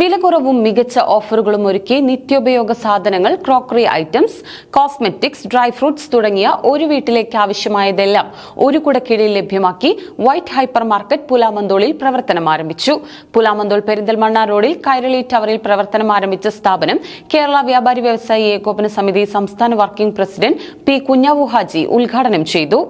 വിലക്കുറവും മികച്ച ഓഫറുകളും ഒരുക്കി നിത്യോപയോഗ സാധനങ്ങൾ crockery items cosmetics dry fruits തുടങ്ങിയ ഒരു വീട്ടിലേക്ക് ആവശ്യമായതെല്ലാം ഒരു കുടക്കീഴിൽ ലഭ്യമാക്കി വൈറ്റ് ഹൈപ്പർ മാർക്കറ്റ് പുലാമന്തോളിൽ പ്രവർത്തനം ആരംഭിച്ചു. പുലാമന്തോൾ പെരിന്തൽമണ്ണ റോഡിൽ കൈരളി ടവറിൽ പ്രവർത്തനം ആരംഭിച്ച സ്ഥാപനം കേരള വ്യാപാരി വ്യവസായി ഏകോപന സമിതി സംസ്ഥാന working president P Kunjavu Haji ഉദ്ഘാടനം ചെയ്തു.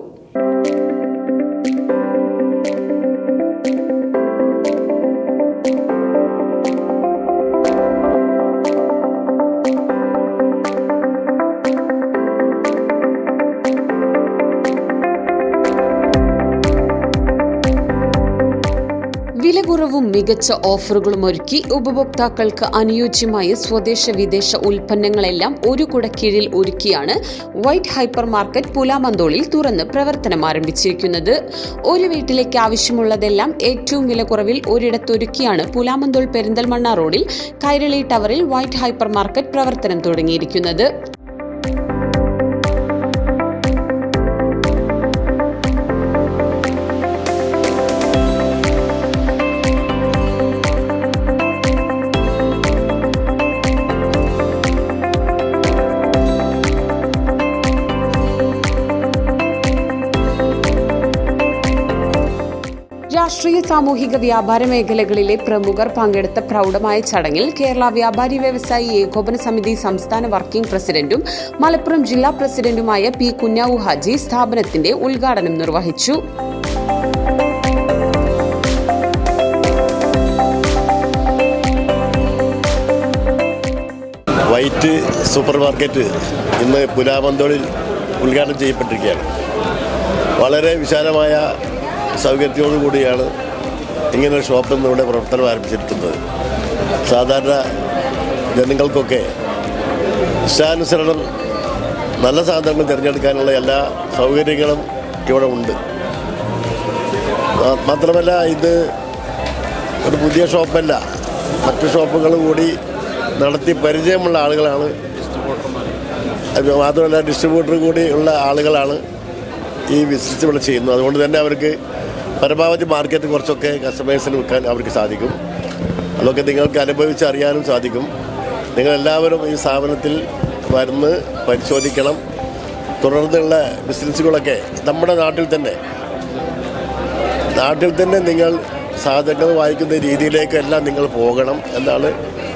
കുറവും മികച്ച ഓഫറുകളും ഒരുക്കി ഉപഭോക്താക്കൾക്ക് അനുയോജ്യമായ സ്വദേശ വിദേശ ഉൽപ്പന്നങ്ങളെല്ലാം ഒരു കുടക്കീഴിൽ ഒരുക്കിയാണ് വൈറ്റ് ഹൈപ്പർ മാർക്കറ്റ് പുലാമന്തോളിൽ തുറന്ന് പ്രവർത്തനം ആരംഭിച്ചിരിക്കുന്നത്. ഒരു വീട്ടിലേക്ക് ആവശ്യമുള്ളതെല്ലാം ഏറ്റവും വില കുറവിൽ ഒരിടത്തൊരുക്കിയാണ് പുലാമന്തോൾ പെരിന്തൽമണ്ണ റോഡിൽ കൈരളി ടവറിൽ വൈറ്റ് ഹൈപ്പർ മാർക്കറ്റ് പ്രവർത്തനം തുടങ്ങിയിരിക്കുന്നത്. രാഷ്ട്രീയ സാമൂഹിക വ്യാപാര മേഖലകളിലെ പ്രമുഖർ പങ്കെടുത്ത പ്രൗഢമായ ചടങ്ങിൽ കേരള വ്യാപാരി വ്യവസായി ഏകോപന സമിതി സംസ്ഥാന വർക്കിംഗ് പ്രസിഡന്റും മലപ്പുറം ജില്ലാ പ്രസിഡന്റുമായ പി കുഞ്ഞാവു ഹാജി സ്ഥാപനത്തിന്റെ ഉദ്ഘാടനം നിർവഹിച്ചു. വൈറ്റ് സൂപ്പർ മാർക്കറ്റ് ഇന്ന് പുലാമന്തോളിൽ ഉദ്ഘാടനം ചെയ്യപ്പെട്ടിരിക്കുകയാണ്. വളരെ വിശാലമായ സൗകര്യത്തോടു കൂടിയാണ് ഇങ്ങനൊരു ഷോപ്പ് ഇവിടെ പ്രവർത്തനം ആരംഭിച്ചിരിക്കുന്നത്. സാധാരണ ജനങ്ങൾക്കൊക്കെ ഇഷ്ടാനുസരണം നല്ല സാധനങ്ങൾ തിരഞ്ഞെടുക്കാനുള്ള എല്ലാ സൗകര്യങ്ങളും ഇവിടെ ഉണ്ട്. മാത്രമല്ല ഇത് ഒരു പുതിയ ഷോപ്പല്ല. മറ്റു ഷോപ്പുകൾ കൂടി നടത്തി പരിചയമുള്ള ആളുകളാണ്. മാത്രമല്ല ഡിസ്ട്രിബ്യൂട്ടർ കൂടി ഉള്ള ആളുകളാണ് ഈ ബിസിനസ് ഇവിടെ ചെയ്യുന്നത്. അതുകൊണ്ട് തന്നെ അവർക്ക് പരമാവധി മാർക്കറ്റ് കുറച്ചൊക്കെ കസ്റ്റമേഴ്സിന് വിൽക്കാൻ അവർക്ക് സാധിക്കും. അതൊക്കെ നിങ്ങൾക്ക് അനുഭവിച്ച് അറിയാനും സാധിക്കും. നിങ്ങളെല്ലാവരും ഈ സ്ഥാപനത്തിൽ വരുന്ന് പരിശോധിക്കണം. തുടർന്നുള്ള ബിസിനസ്സുകളൊക്കെ നമ്മുടെ നാട്ടിൽ തന്നെ. നാട്ടിൽ തന്നെ നിങ്ങൾ സാധനങ്ങൾ വായിക്കുന്ന രീതിയിലേക്കെല്ലാം നിങ്ങൾ പോകണം എന്നാണ്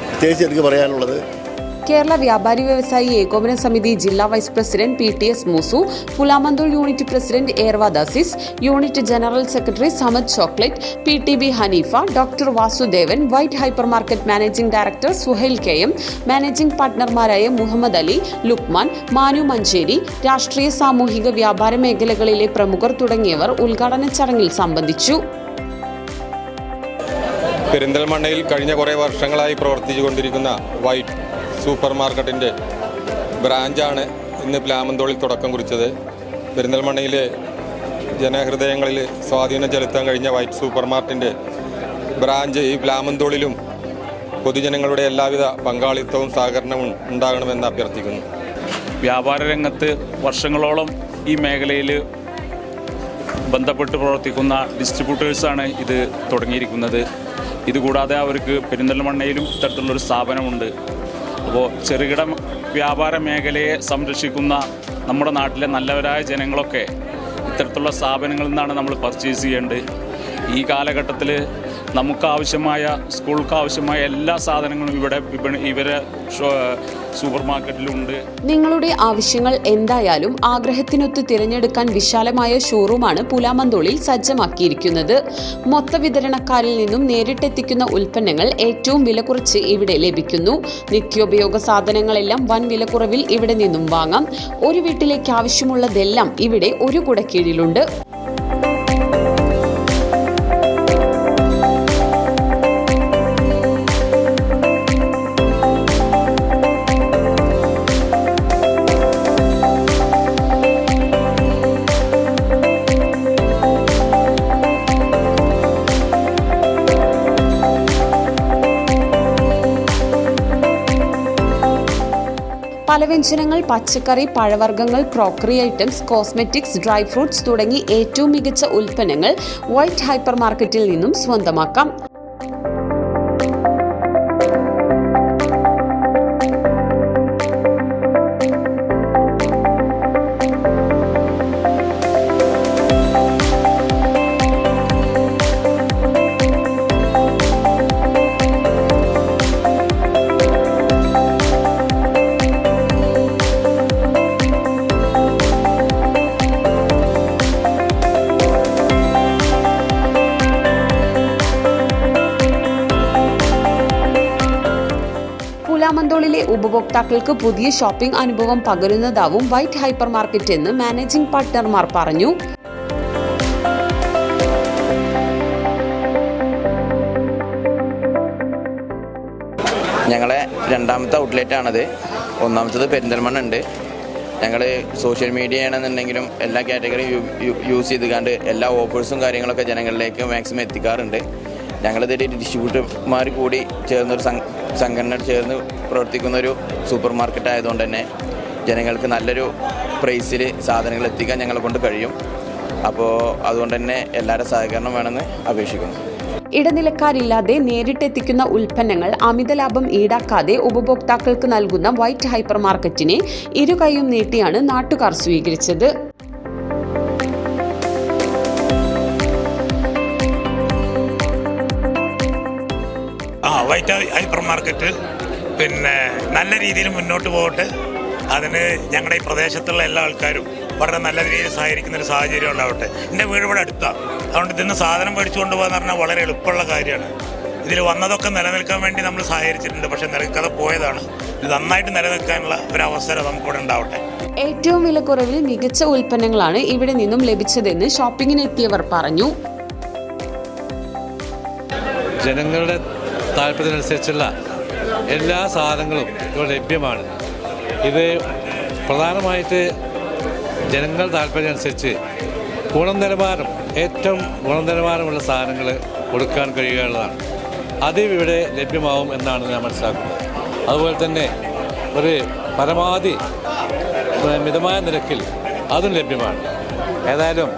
പ്രത്യേകിച്ച് എനിക്ക് പറയാനുള്ളത്. കേരള വ്യാപാരി വ്യവസായി ഏകോപന സമിതി ജില്ലാ vice president P T S Moosu Pulamanthole unit president ഏർവാദാസിസ് unit general secretary Samad chocolate P T B Haneefa doctor Vasudevan white hyper market managing director Suhail K M managing പാർട്ട്ണർമാരായ Muhammad Ali Luqman Manu Manjeri രാഷ്ട്രീയ സാമൂഹിക വ്യാപാര മേഖലകളിലെ പ്രമുഖർ തുടങ്ങിയവർ ഉദ്ഘാടന ചടങ്ങിൽ സംബന്ധിച്ചു. പെരിന്തൽമണ്ണയിൽ കഴിഞ്ഞ കുറേ വർഷങ്ങളായി പ്രവർത്തിച്ചുകൊണ്ടിരിക്കുന്ന വൈറ്റ് സൂപ്പർ മാർക്കറ്റിന്റെ ബ്രാഞ്ചാണ് ഇന്ന് പ്ലാമന്തോളിൽ തുടക്കം കുറിച്ചത്. പെരിന്തൽമണ്ണയിലെ ജനഹൃദയങ്ങളിൽ സ്വാധീനം ചെലുത്താൻ കഴിഞ്ഞ വൈറ്റ് സൂപ്പർ മാർക്കറ്റിന്റെ ബ്രാഞ്ച് ഈ പ്ലാമന്തോളിലും പൊതുജനങ്ങളുടെ എല്ലാവിധ പങ്കാളിത്തവും സഹകരണവും ഉണ്ടാകണമെന്ന് അഭ്യർത്ഥിക്കുന്നു. വ്യാപാര രംഗത്ത് വർഷങ്ങളോളം ഈ മേഖലയിൽ ബന്ധപ്പെട്ട് പ്രവർത്തിക്കുന്ന ഡിസ്ട്രിബ്യൂട്ടേഴ്സാണ് ഇത് തുടങ്ങിയിരിക്കുന്നത്. ഇതുകൂടാതെ അവർക്ക് പെരിന്തൽമണ്ണയിലും ഇത്തരത്തിലുള്ളൊരു സ്ഥാപനമുണ്ട്. അപ്പോൾ ചെറുകിട വ്യാപാര മേഖലയെ സംരക്ഷിക്കുന്ന നമ്മുടെ നാട്ടിലെ നല്ലവരായ ജനങ്ങളൊക്കെ ഇത്തരത്തിലുള്ള സ്ഥാപനങ്ങളിൽ നിന്നാണ് നമ്മൾ പർച്ചേസ് ചെയ്യേണ്ടത്. ഈ കാലഘട്ടത്തിൽ നമുക്ക് ആവശ്യമായ സ്കൂൾക്ക് ആവശ്യമായ എല്ലാ സാധനങ്ങളും ഇവിടെ വിപണി ഇവരെ സൂപ്പർ മാർക്കറ്റിലുണ്ട് നിങ്ങളുടെ ആവശ്യങ്ങൾ എന്തായാലും ആഗ്രഹത്തിനൊത്ത് തിരഞ്ഞെടുക്കാൻ വിശാലമായ ഷോറൂമാണ് പുലാമന്തോളിൽ സജ്ജമാക്കിയിരിക്കുന്നത്. മൊത്ത വിതരണക്കാരിൽ നിന്നും നേരിട്ടെത്തിക്കുന്ന ഉൽപ്പന്നങ്ങൾ ഏറ്റവും വില കുറച്ച് ഇവിടെ ലഭിക്കുന്നു. നിത്യോപയോഗ സാധനങ്ങളെല്ലാം വൻ വിലക്കുറവിൽ ഇവിടെ നിന്നും വാങ്ങാം. ഒരു വീട്ടിലേക്ക് ആവശ്യമുള്ളതെല്ലാം ഇവിടെ ഒരു കുടക്കീഴിലുണ്ട്. പലവ്യഞ്ജനങ്ങൾ പച്ചക്കറി പഴവർഗങ്ങൾ crockery items cosmetics dry fruits തുടങ്ങി ഏറ്റവും മികച്ച ഉൽപ്പന്നങ്ങൾ വൈറ്റ് ഹൈപ്പർ മാർക്കറ്റിൽ നിന്നും സ്വന്തമാക്കാം. പുലാമന്തോളിലെ ഉപഭോക്താക്കൾക്ക് പുതിയ ഷോപ്പിംഗ് അനുഭവം പകരുന്നതാവും വൈറ്റ് ഹൈപ്പർ മാർക്കറ്റ് എന്ന് മാനേജിംഗ് പാർട്ട്ണർമാർ പറഞ്ഞു. ഞങ്ങളെ രണ്ടാമത്തെ ഔട്ട്ലെറ്റ് ആണത്. ഒന്നാമത്തത് പെരിന്തൽമണ്ണ ഉണ്ട്. ഞങ്ങൾ സോഷ്യൽ മീഡിയ ആണെന്നുണ്ടെങ്കിലും എല്ലാ കാറ്റഗറിയും യൂസ് ചെയ്തുകൊണ്ട് എല്ലാ ഓഫേഴ്സും കാര്യങ്ങളൊക്കെ ജനങ്ങളിലേക്ക് മാക്സിമം എത്തിക്കാറുണ്ട്. ഞങ്ങളിതൊരു ഡിസ്ട്രിബ്യൂട്ടർമാർ കൂടി ചേർന്നൊരു സംഘടന ചേർന്ന് പ്രവർത്തിക്കുന്ന ഒരു സൂപ്പർ മാർക്കറ്റ് ആയതുകൊണ്ട് തന്നെ ജനങ്ങൾക്ക് നല്ലൊരു പ്രൈസിൽ സാധനങ്ങൾ എത്തിക്കാൻ ഞങ്ങളെ കൊണ്ട് കഴിയും. അപ്പോൾ അതുകൊണ്ട് തന്നെ എല്ലാവരുടെ സഹകരണം വേണമെന്ന് അപേക്ഷിക്കുന്നു. ഇടനിലക്കാരില്ലാതെ നേരിട്ടെത്തിക്കുന്ന ഉൽപ്പന്നങ്ങൾ അമിത ലാഭം ഈടാക്കാതെ ഉപഭോക്താക്കൾക്ക് നൽകുന്ന വൈറ്റ് ഹൈപ്പർ മാർക്കറ്റിനെ ഇരുകൈയും നീട്ടിയാണ് നാട്ടുകാർ സ്വീകരിച്ചത്. വൈറ്റ് ഹൈപ്പർ മാർക്കറ്റ് പിന്നെ നല്ല രീതിയിൽ മുന്നോട്ട് പോകട്ടെ. അതിന് ഞങ്ങളുടെ ഈ പ്രദേശത്തുള്ള എല്ലാ ആൾക്കാരും വളരെ നല്ല രീതിയിൽ സഹകരിക്കുന്ന ഒരു സാഹചര്യം ഉണ്ടാവട്ടെ. എന്റെ വീട് ഇവിടെ അടുത്താണ് അതുകൊണ്ട് ഇതിന്ന് സാധനം മേടിച്ചു കൊണ്ടുപോകാന്ന് പറഞ്ഞാൽ വളരെ എളുപ്പമുള്ള കാര്യമാണ്. ഇതിൽ വന്നതൊക്കെ നിലനിൽക്കാൻ വേണ്ടി നമ്മൾ സഹകരിച്ചിട്ടുണ്ട്. പക്ഷെ നിലനിൽക്കാതെ പോയതാണ്. ഇത് നന്നായിട്ട് നിലനിൽക്കാനുള്ള ഒരു അവസരം നമുക്കിവിടെ ഉണ്ടാവട്ടെ. ഏറ്റവും വില കുറവിൽ മികച്ച ഉൽപ്പന്നങ്ങളാണ് ഇവിടെ നിന്നും ലഭിച്ചതെന്ന് ഷോപ്പിങ്ങിനെത്തിയവർ പറഞ്ഞു. ജനങ്ങളുടെ താല്പര്യത്തിനനുസരിച്ചുള്ള എല്ലാ സാധനങ്ങളും ഇവിടെ ലഭ്യമാണ്. ഇത് പ്രധാനമായിട്ട് ജനങ്ങൾ താല്പര്യം അനുസരിച്ച് ഗുണനിലവാരം ഏറ്റവും ഗുണനിലവാരമുള്ള സാധനങ്ങൾ കൊടുക്കാൻ കഴിയുകയുള്ളതാണ് അത് ഇവിടെ ലഭ്യമാവും എന്നാണ് ഞാൻ മനസ്സിലാക്കുന്നത്. അതുപോലെ തന്നെ ഒരു പരമാവധി മിതമായ നിരക്കിൽ അതും ലഭ്യമാണ്. ഏതായാലും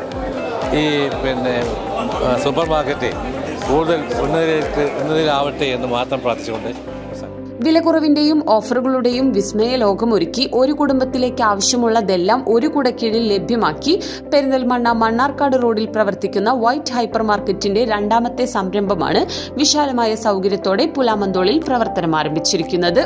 ഈ പിന്നെ സൂപ്പർ മാർക്കറ്റ് കൂടുതൽ ഉന്നതിലേക്ക് ഉന്നതിയിലാവട്ടെ എന്ന് മാത്രം പ്രാർത്ഥിച്ചുകൊണ്ട്. വിലക്കുറവിന്റെയും ഓഫറുകളുടെയും വിസ്മയ ലോകമൊരുക്കി ഒരു കുടുംബത്തിലേക്ക് ആവശ്യമുള്ളതെല്ലാം ഒരു കുടക്കീഴിൽ ലഭ്യമാക്കി പെരിന്തൽമണ്ണ മണ്ണാർക്കാട് റോഡിൽ പ്രവർത്തിക്കുന്ന വൈറ്റ് ഹൈപ്പർ മാർക്കറ്റിന്റെ രണ്ടാമത്തെ സംരംഭമാണ് വിശാലമായ സൗകര്യത്തോടെ പുലാമന്തോളിൽ പ്രവർത്തനം ആരംഭിച്ചിരിക്കുന്നത്